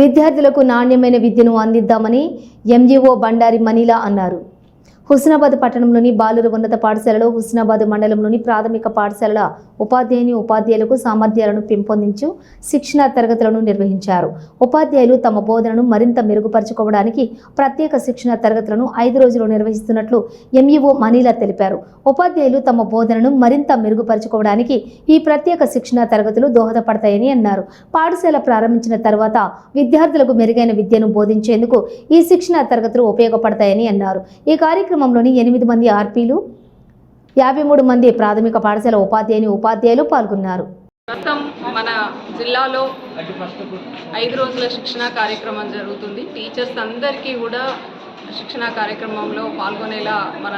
విద్యార్థులకు నాణ్యమైన విద్యను అందిద్దామని ఎంజీఓ బండారి మనీలా అన్నారు. హుస్నాబాద్ పట్టణంలోని బాలుర ఉన్నత పాఠశాలలో హుస్నాబాద్ మండలంలోని ప్రాథమిక పాఠశాలల ఉపాధ్యాయుని ఉపాధ్యాయులకు సామర్థ్యాలను పెంపొందించు శిక్షణ తరగతులను నిర్వహించారు. ఉపాధ్యాయులు తమ బోధనను మరింత మెరుగుపరచుకోవడానికి ప్రత్యేక శిక్షణ తరగతులను ఐదు రోజులు నిర్వహిస్తున్నట్లు ఎంఈఓ మనీలా తెలిపారు. ఉపాధ్యాయులు తమ బోధనను మరింత మెరుగుపరచుకోవడానికి ఈ ప్రత్యేక శిక్షణ తరగతులు దోహదపడతాయని అన్నారు. పాఠశాల ప్రారంభించిన తర్వాత విద్యార్థులకు మెరుగైన విద్యను బోధించేందుకు ఈ శిక్షణ తరగతులు ఉపయోగపడతాయని అన్నారు. ఈ కార్యక్రమంలోని ఎనిమిది మంది ఆర్పీలు యాభై మూడు మంది ప్రాథమిక పాఠశాల ఉపాధ్యాయుని ఉపాధ్యాయులు పాల్గొన్నారు. ప్రస్తుతం మన జిల్లాలో ఐదు రోజుల శిక్షణ కార్యక్రమం జరుగుతుంది. టీచర్స్ అందరికీ కూడా శిక్షణ కార్యక్రమంలో పాల్గొనేలా మన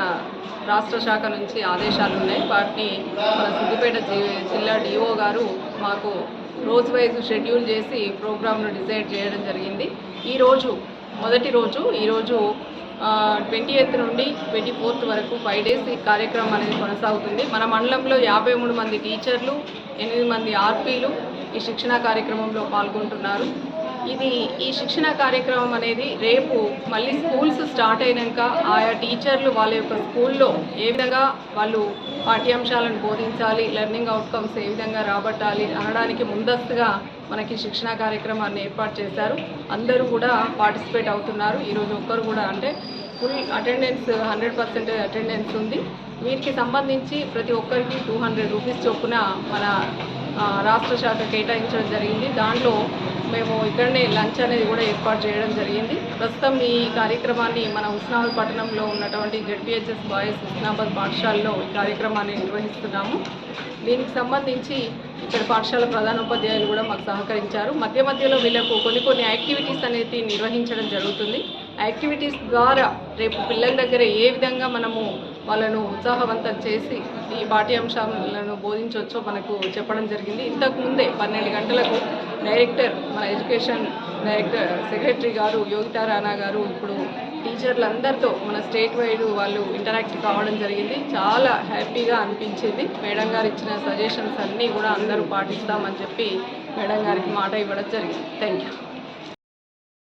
రాష్ట్ర శాఖ నుంచి ఆదేశాలు ఉన్నాయి. వాటిని మన సిద్దిపేట జిల్లా డిఓ గారు మాకు రోజు వైజ్ షెడ్యూల్ చేసి ప్రోగ్రామ్ను డిసైడ్ చేయడం జరిగింది. ఈరోజు మొదటి రోజు ఈరోజు ట్వంటీ ఎయిత్ నుండి ట్వంటీ ఫోర్త్ వరకు ఫైవ్ డేస్ ఈ కార్యక్రమం అనేది కొనసాగుతుంది. మన మండలంలో యాభై మూడు మంది టీచర్లు ఎనిమిది మంది ఆర్పీలు ఈ శిక్షణ కార్యక్రమంలో పాల్గొంటున్నారు. ఇది ఈ శిక్షణ కార్యక్రమం అనేది రేపు మళ్ళీ స్కూల్స్ స్టార్ట్ అయినాక ఆయా టీచర్లు వాళ్ళ యొక్క స్కూల్లో ఏ విధంగా వాళ్ళు పాఠ్యాంశాలను బోధించాలి లెర్నింగ్ అవుట్కమ్స్ ఏ విధంగా రాబట్టాలి అనడానికి ముందస్తుగా మనకి శిక్షణ కార్యక్రమాన్ని ఏర్పాటు చేశారు. అందరూ కూడా పార్టిసిపేట్ అవుతున్నారు. ఈరోజు ఒక్కరు కూడా అంటే full attendance hundred percent attendance ఉంది. వీరికి సంబంధించి ప్రతి ఒక్కరికి టూ హండ్రెడ్ రూపీస్ చొప్పున మన రాష్ట్ర శాఖ కేటాయించడం జరిగింది. దాంట్లో మేము ఇక్కడనే లంచ్ అనేది కూడా ఏర్పాటు చేయడం జరిగింది. ప్రస్తుతం ఈ కార్యక్రమాన్ని మన ఉస్నాబాద్ పట్టణంలో ఉన్నటువంటి జెడ్పిహెచ్ఎస్ బాయ్స్ ఉస్నాబాద్ పాఠశాలలో ఈ కార్యక్రమాన్ని నిర్వహిస్తున్నాము. దీనికి సంబంధించి ఇక్కడ పాఠశాల ప్రధానోపాధ్యాయులు కూడా మాకు సహకరించారు. మధ్య మధ్యలో వీళ్ళకు కొన్ని కొన్ని యాక్టివిటీస్ అనేది నిర్వహించడం జరుగుతుంది. యాక్టివిటీస్ ద్వారా రేపు పిల్లల దగ్గర ఏ విధంగా మనము వాళ్ళను ఉత్సాహవంతం చేసి ఈ పాఠ్యాంశాలను బోధించవచ్చో మనకు చెప్పడం జరిగింది. ఇంతకుముందే పన్నెండు గంటలకు డైరెక్టర్ మన ఎడ్యుకేషన్ డైరెక్టర్ సెక్రటరీ గారు యోగితా రాణా గారు ఇప్పుడు టీచర్లందరితో మన స్టేట్ వైడ్ వాళ్ళు ఇంటరాక్ట్ కావడం జరిగింది. చాలా హ్యాపీగా అనిపించింది. మేడం గారు ఇచ్చిన సజెషన్స్ అన్నీ కూడా అందరూ పాటిస్తామని చెప్పి మేడం గారికి మాట ఇవ్వడం జరిగింది. Thank you